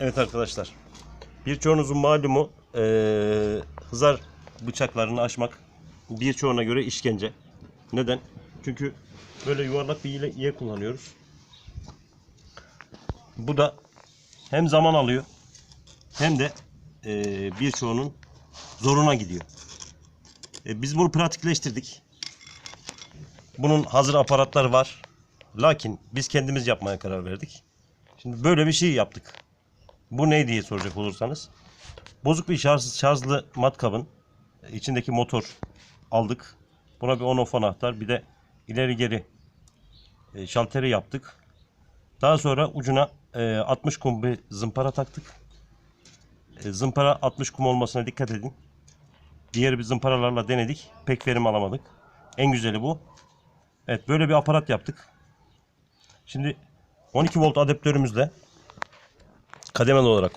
Evet arkadaşlar. Birçoğunuzun malumu eee hızar bıçaklarını açmak birçoğuna göre işkence. Neden? Çünkü böyle yuvarlak bir ile iye kullanıyoruz. Bu da hem zaman alıyor hem de eee birçoğunun zoruna gidiyor. E, biz bunu pratikleştirdik. Bunun hazır aparatları var. Lakin biz kendimiz yapmaya karar verdik. Şimdi böyle bir şey yaptık. Bu ne diye soracak olursanız. Bozuk bir şarj, şarjlı matkabın içindeki motor aldık. Buna bir on off anahtar bir de ileri geri e, şalteri yaptık. Daha sonra ucuna e, 60 kum bir zımpara taktık. E, zımpara 60 kum olmasına dikkat edin. Diğer bir zımparalarla denedik. Pek verim alamadık. En güzeli bu. Evet böyle bir aparat yaptık. Şimdi 12 volt adaptörümüzle kademeli olarak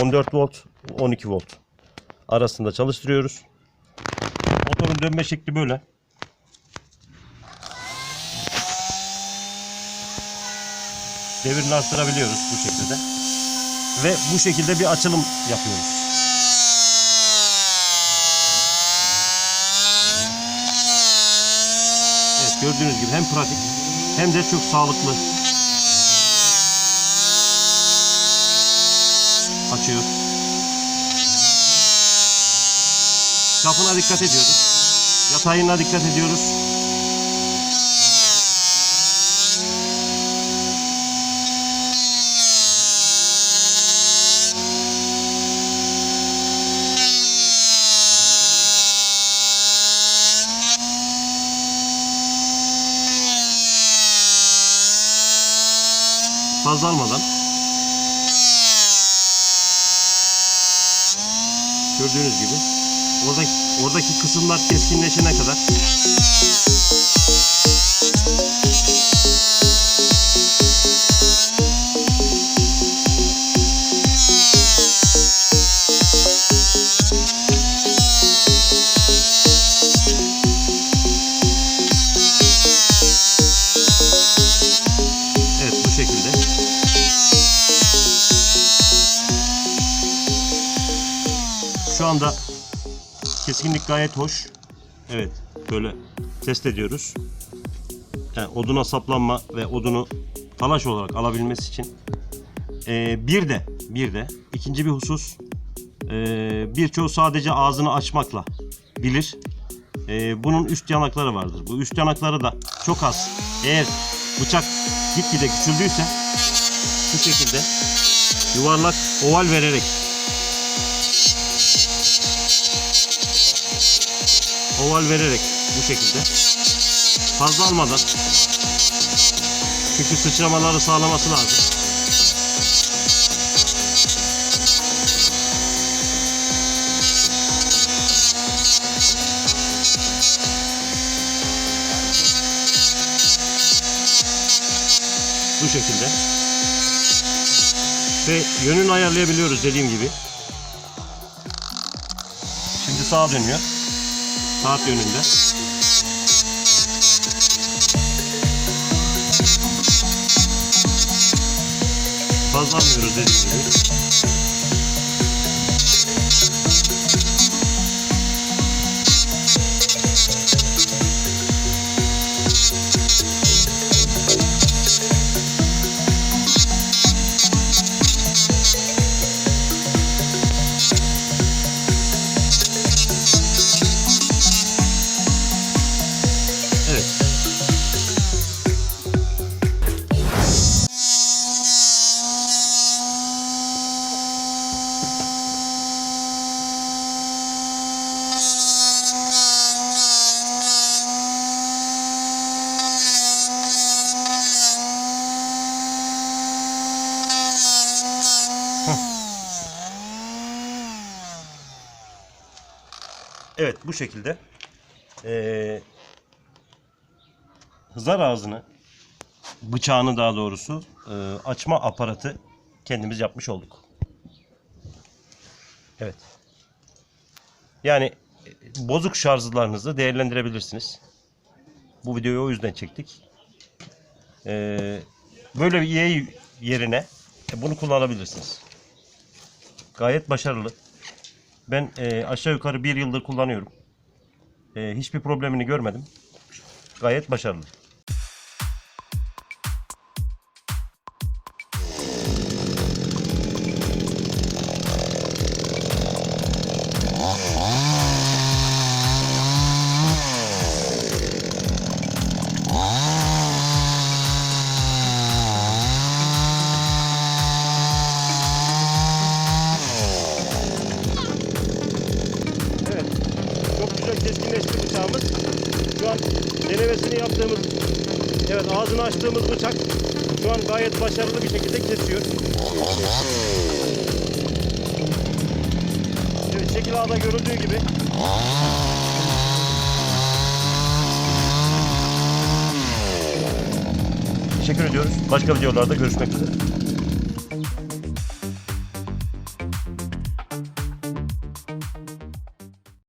14 volt 12 volt arasında çalıştırıyoruz. Motorun dönme şekli böyle. Devirini arttırabiliyoruz bu şekilde. Ve bu şekilde bir açılım yapıyoruz. Evet gördüğünüz gibi hem pratik hem de çok sağlıklı. Açıyor. Çapına dikkat ediyoruz. Yatayına dikkat ediyoruz. Fazla almadan. Gördüğünüz gibi. Oradaki oradaki kısımlar keskinleşene kadar Şu anda keskinlik gayet hoş. Evet böyle test ediyoruz. Yani oduna saplanma ve odunu talaş olarak alabilmesi için. Ee, bir de bir de ikinci bir husus ee, birçoğu sadece ağzını açmakla bilir. Ee, bunun üst yanakları vardır. Bu üst yanakları da çok az. Eğer bıçak gitgide küçüldüyse şu şekilde yuvarlak oval vererek oval vererek bu şekilde fazla almadan çünkü sıçramaları sağlaması lazım. Bu şekilde. Ve yönünü ayarlayabiliyoruz dediğim gibi. Şimdi sağa dönüyor. Saat yönünde. Fazla almıyoruz dediğim gibi. Evet bu şekilde ee, hızar ağzını bıçağını daha doğrusu e, açma aparatı kendimiz yapmış olduk. Evet. Yani e, bozuk şarjlarınızı değerlendirebilirsiniz. Bu videoyu o yüzden çektik. Ee, böyle bir yerine e, bunu kullanabilirsiniz. Gayet başarılı. Ben e, aşağı yukarı bir yıldır kullanıyorum. E, hiçbir problemini görmedim. Gayet başarılı. Bıçağımız. Şu an denemesini yaptığımız, evet ağzını açtığımız bıçak şu an gayet başarılı bir şekilde kesiyor. Evet şekil ağda görüldüğü gibi. Teşekkür ediyoruz. Başka videolarda görüşmek üzere.